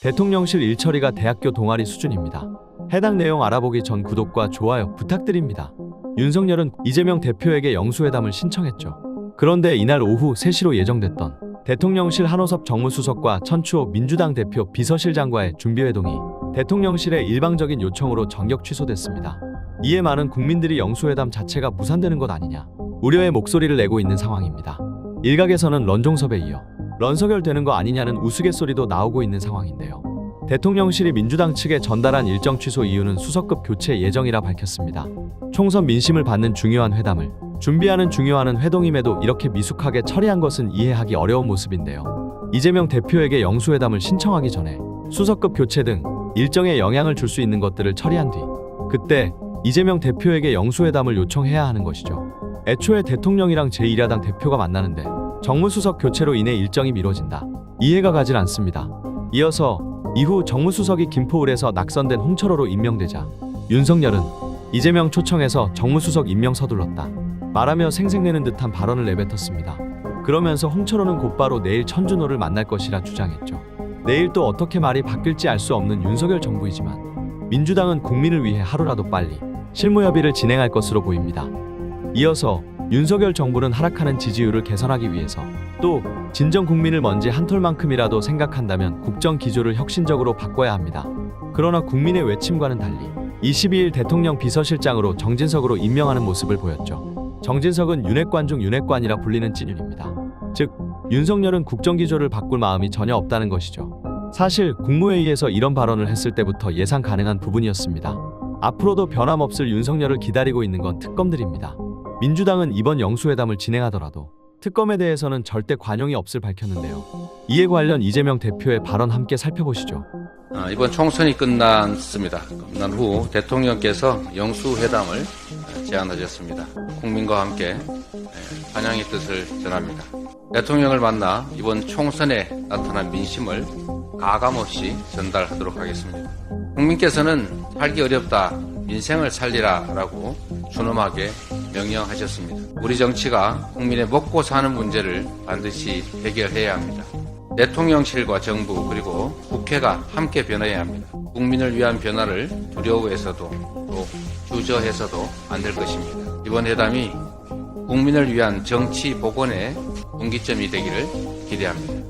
대통령실 일처리가 대학교 동아리 수준입니다. 해당 내용 알아보기 전 구독과 좋아요 부탁드립니다. 윤석열은 이재명 대표에게 영수회담을 신청했죠. 그런데 이날 오후 3시로 예정됐던 대통령실 한호섭 정무수석과 천추호 민주당 대표 비서실장과의 준비회동이 대통령실의 일방적인 요청으로 전격 취소됐습니다. 이에 많은 국민들이 영수회담 자체가 무산되는 것 아니냐 우려의 목소리를 내고 있는 상황입니다. 일각에서는 런종섭에 이어 런서결 되는 거 아니냐는 우스갯소리도 나오고 있는 상황인데요. 대통령실이 민주당 측에 전달한 일정 취소 이유는 수석급 교체 예정이라 밝혔습니다. 총선 민심을 받는 중요한 회담을 준비하는 중요한 회동임에도 이렇게 미숙하게 처리한 것은 이해하기 어려운 모습인데요. 이재명 대표에게 영수회담을 신청하기 전에 수석급 교체 등 일정에 영향을 줄 수 있는 것들을 처리한 뒤 그때 이재명 대표에게 영수회담을 요청해야 하는 것이죠. 애초에 대통령이랑 제1야당 대표가 만나는데 정무수석 교체로 인해 일정이 미뤄진다. 이해가 가질 않습니다. 이어서 이후 정무수석이 김포을에서 낙선된 홍철호로 임명되자 윤석열은 이재명 초청해서 정무수석 임명 서둘렀다. 말하며 생색내는 듯한 발언을 내뱉었습니다. 그러면서 홍철호는 곧바로 내일 천준호를 만날 것이라 주장했죠. 내일 또 어떻게 말이 바뀔지 알 수 없는 윤석열 정부이지만 민주당은 국민을 위해 하루라도 빨리 실무협의를 진행할 것으로 보입니다. 이어서 윤석열 정부는 하락하는 지지율을 개선하기 위해서 또 진정 국민을 먼지 한 톨만큼이라도 생각한다면 국정 기조를 혁신적으로 바꿔야 합니다. 그러나 국민의 외침과는 달리 22일 대통령 비서실장으로 정진석으로 임명하는 모습을 보였죠. 정진석은 윤핵관 중 윤핵관이라 불리는 찐윤입니다. 즉 윤석열은 국정 기조를 바꿀 마음이 전혀 없다는 것이죠. 사실 국무회의에서 이런 발언을 했을 때부터 예상 가능한 부분이었습니다. 앞으로도 변함없을 윤석열을 기다리고 있는 건 특검들입니다. 민주당은 이번 영수회담을 진행하더라도 특검에 대해서는 절대 관용이 없을 밝혔는데요. 이에 관련 이재명 대표의 발언 함께 살펴보시죠. 아, 이번 총선이 끝났습니다. 끝난 후 대통령께서 영수회담을 제안하셨습니다. 국민과 함께 예, 환영의 뜻을 전합니다. 대통령을 만나 이번 총선에 나타난 민심을 가감없이 전달하도록 하겠습니다. 국민께서는 살기 어렵다, 민생을 살리라 라고 준엄하게 명령하셨습니다. 우리 정치가 국민의 먹고 사는 문제를 반드시 해결해야 합니다. 대통령실과 정부 그리고 국회가 함께 변해야 합니다. 국민을 위한 변화를 두려워해서도 또 주저해서도 안 될 것입니다. 이번 회담이 국민을 위한 정치 복원의 분기점이 되기를 기대합니다.